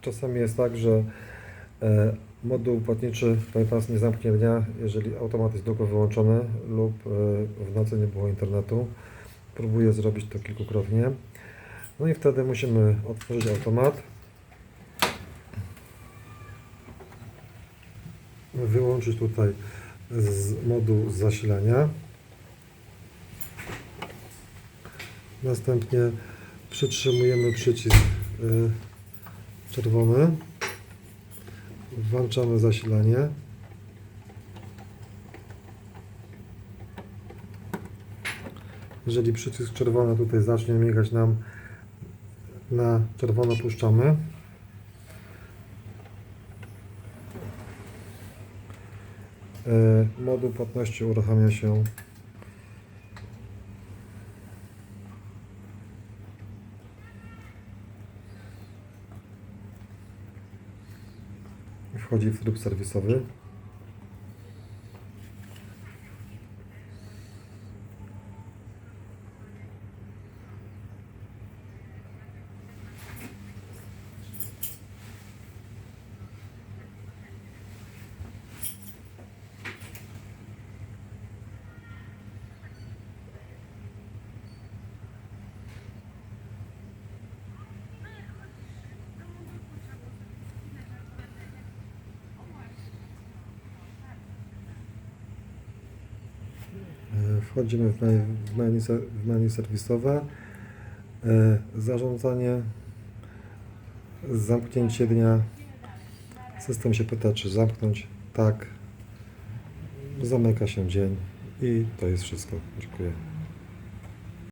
czasami jest tak, że e, moduł płatniczy bypass nie zamknie dnia, jeżeli automat jest długo wyłączony lub e, w nocy nie było internetu. Próbuję zrobić to kilkukrotnie. No i wtedy musimy otworzyć automat. Wyłączyć tutaj z moduł zasilania. Następnie przytrzymujemy przycisk y, czerwony. Włączamy zasilanie. Jeżeli przycisk czerwony tutaj zacznie migać nam na czerwono puszczamy. Y, Moduł płatności uruchamia się wchodzi w tryb serwisowy. Wchodzimy w menu, w menu, w menu serwisowe. E, Zarządzanie, zamknięcie dnia. System się pyta, czy zamknąć. Tak. Zamyka się dzień i to jest wszystko. Dziękuję.